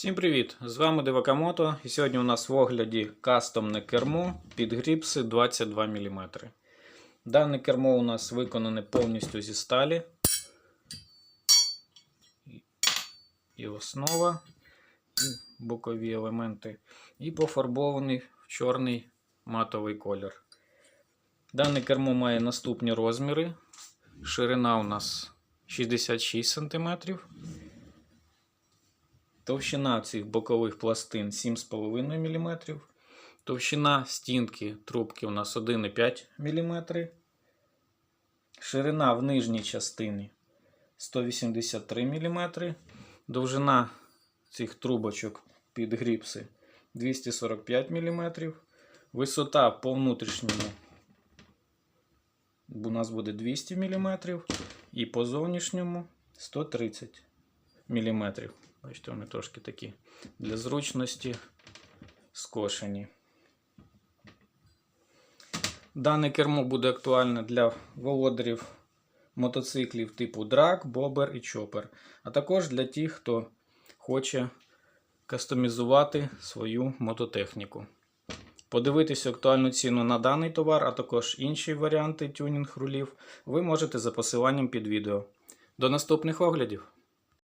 Всім привіт! З вами Девакамото і сьогодні у нас в огляді кастомне кермо під гріпси 22 мм. Дане кермо у нас виконане повністю зі сталі. І- основа, і бокові елементи, і пофарбований в чорний матовий колір. Дане кермо має наступні розміри. Ширина у нас 66 см. Товщина цих бокових пластин 7,5 мм. Товщина стінки трубки у нас 1,5 мм. Ширина в нижній частині 183 мм. Довжина цих трубочок під гріпси 245 мм. Висота по внутрішньому у нас буде 200 мм. І по зовнішньому 130 мм. Бачите, вони трошки такі для зручності скошені. Дане кермо буде актуальне для володарів мотоциклів типу драк, бобер і чопер, а також для тих, хто хоче кастомізувати свою мототехніку. Подивитися актуальну ціну на даний товар, а також інші варіанти тюнінг рулів ви можете за посиланням під відео. До наступних оглядів!